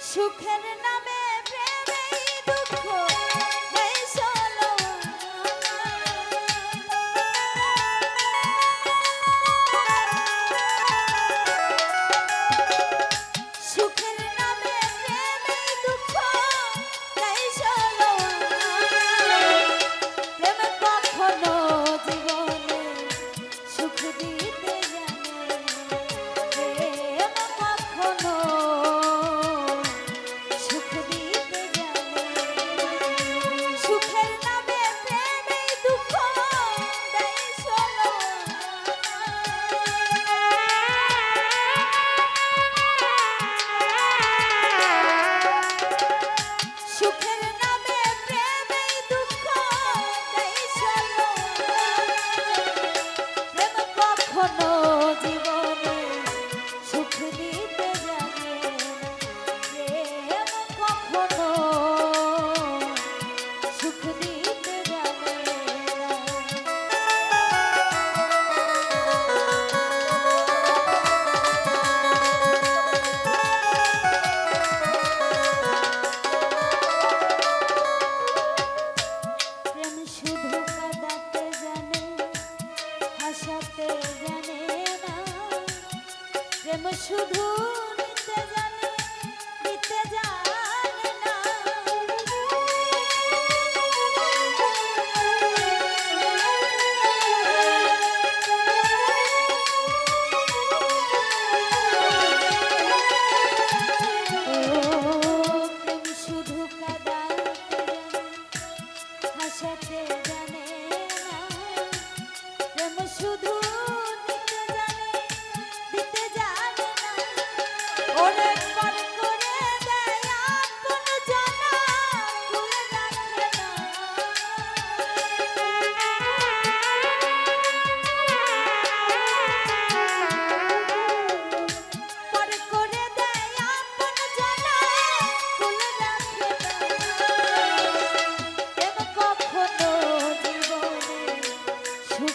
সুখের নামে প্রেম শুধু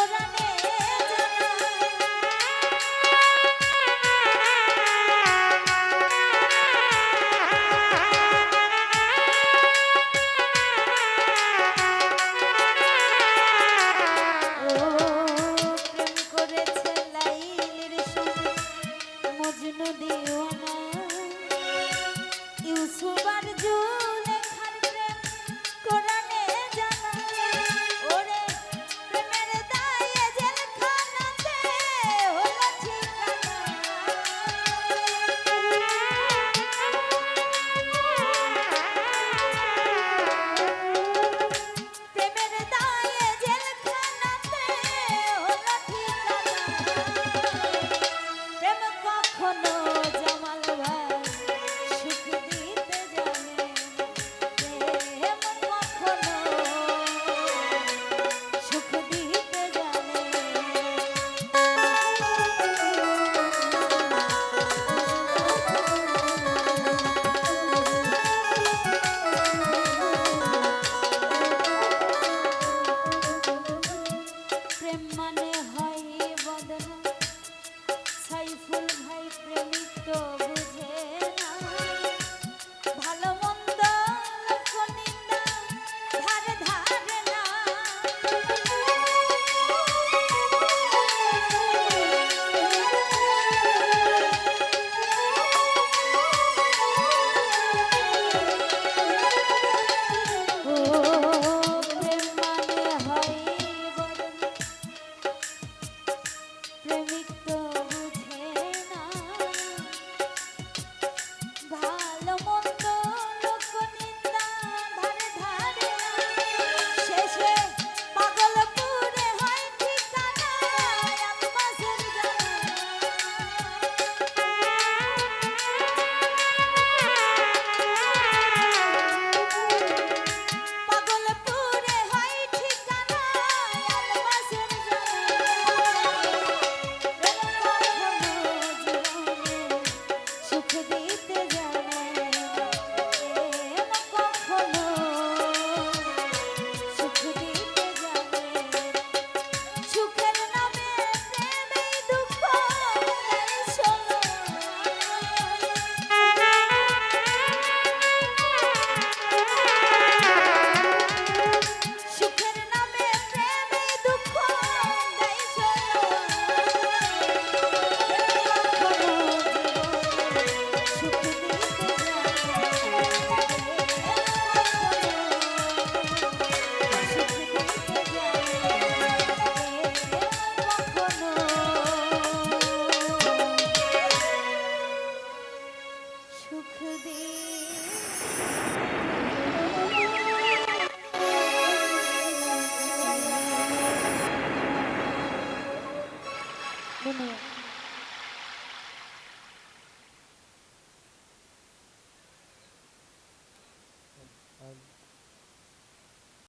তোরা সম্মানে হয় বদনা সাইফুল ভাই প্রেমিক তো 都没有。